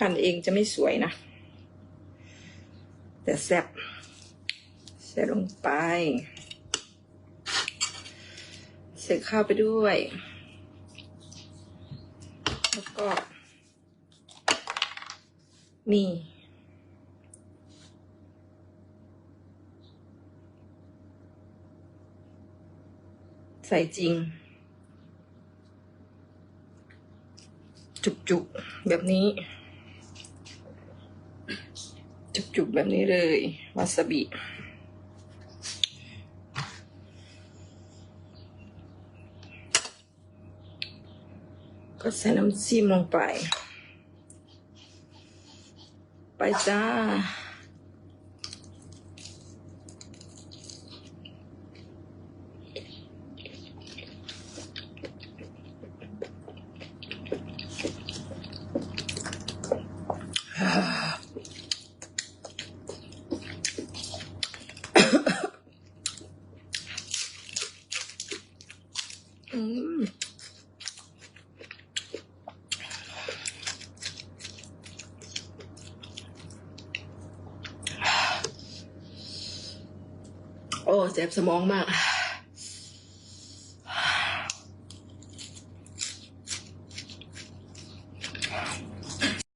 หั่นเองจะไม่สวยนะ แต่แซ่บใส่ลงไป ใส่ข้าวไปด้วย แล้วก็ นี่ใส่จริง จุกๆ แบบนี้ จุกๆแบบนี้เลยวาซาบิก็ใส่น้ำจิ้มลงไป ไปจ้า อืม โอ้เจ็บสมองมาก